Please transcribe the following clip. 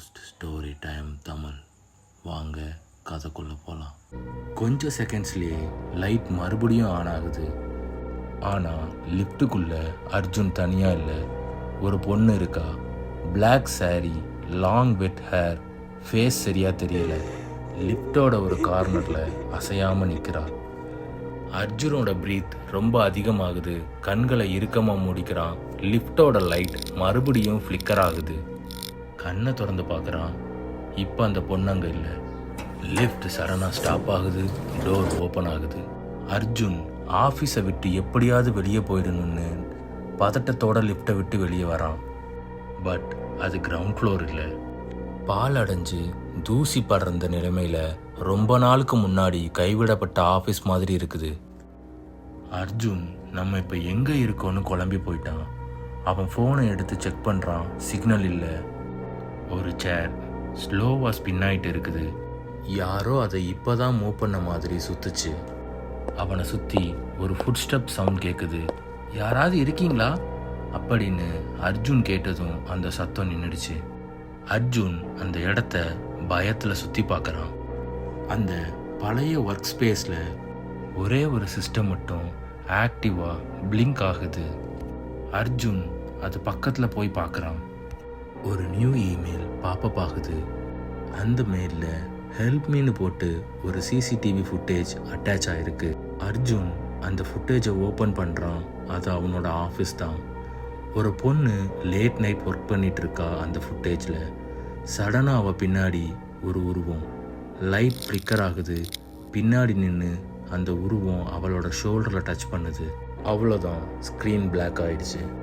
Cost story time Tamil வாங்க கதைக்குள்ளே போகலாம் கொஞ்சம் செகண்ட்ஸ்லேயே லைட் மறுபடியும் ஆன் ஆகுது. ஆனால் லிஃப்ட்டுக்குள்ளே அர்ஜுன் தனியாக இல்லை. ஒரு பொண்ணு இருக்கா. Black saree long wet hair face சரியாக தெரியல. லிஃப்டோட ஒரு கார்னரில் அசையாமல் நிற்கிறா அர்ஜுனோட பிரீத் ரொம்ப அதிகமாகுது. கண்களை இறுக்கமாக மூடிக்கிறான். லிஃப்டோட லைட் மறுபடியும் ஃப்ளிக்கர் ஆகுது. கண்ணை திறந்து பார்க்குறான். இப்போ அந்த பொண்ணு அங்கே இல்லை. லிஃப்ட் சரணா ஸ்டாப் ஆகுது. டோர் ஓப்பன் ஆகுது. அர்ஜுன் ஆஃபீஸை விட்டு எப்படியாவது வெளியே போயிடணும்னு பதட்டத்தோட லிஃப்ட்டை விட்டு வெளியே வரான். பட் அது கிரவுண்ட் ஃப்ளோர் இல்லை. பால் அடைஞ்சு தூசி படர்ந்த நிலைமையில் ரொம்ப நாளுக்கு முன்னாடி கைவிடப்பட்ட ஆஃபீஸ் மாதிரி இருக்குது. அர்ஜுன் நம்ம இப்போ எங்கே இருக்கோன்னு குழம்பி போயிட்டான். அவன் ஃபோனை எடுத்து செக் பண்ணுறான் சிக்னல் இல்லை. ஒரு சேர் ஸ்லோவாக ஸ்பின் ஆயிட்டு இருக்குது. யாரோ அதை இப்போதான் மூவ் பண்ண மாதிரி சுத்துச்சு. அவனை சுற்றி ஒரு ஃபுட் ஸ்டெப் சவுண்ட் கேட்குது யாராவது இருக்கீங்களா? அப்படின்னு அர்ஜுன் கேட்டதும் அந்த சத்தம் நின்றுடுச்சு அர்ஜுன் அந்த இடத்த பயத்தில் சுற்றி பார்க்குறான் அந்த பழைய ஒர்க் ஸ்பேஸில் ஒரே ஒரு சிஸ்டம் மட்டும் ஆக்டிவாக பிளிங்க் ஆகுது. அர்ஜுன் அது பக்கத்தில் போய் பார்க்குறான் ஒரு நியூ இமெயில் பாப்பப் ஆகுது. அந்த மெயிலில் ஹெல்ப் மீன்னு போட்டு ஒரு சிசிடிவி ஃபுட்டேஜ் அட்டாச் ஆயிருக்கு. அர்ஜுன் அந்த ஃபுட்டேஜை ஓப்பன் பண்ணுறான் அது அவனோட ஆஃபீஸ் தான். ஒரு பொண்ணு லேட் நைட் ஒர்க் பண்ணிட்டு இருக்கா அந்த ஃபுட்டேஜில் சடனாக அவள் பின்னாடி ஒரு உருவம். லைட் ஃப்ளிக்கர் ஆகுது. பின்னாடி நின்று அந்த உருவம் அவளோட ஷோல்டரில் டச் பண்ணுது. அவ்வளோதான் ஸ்க்ரீன் பிளாக் ஆயிடுச்சு.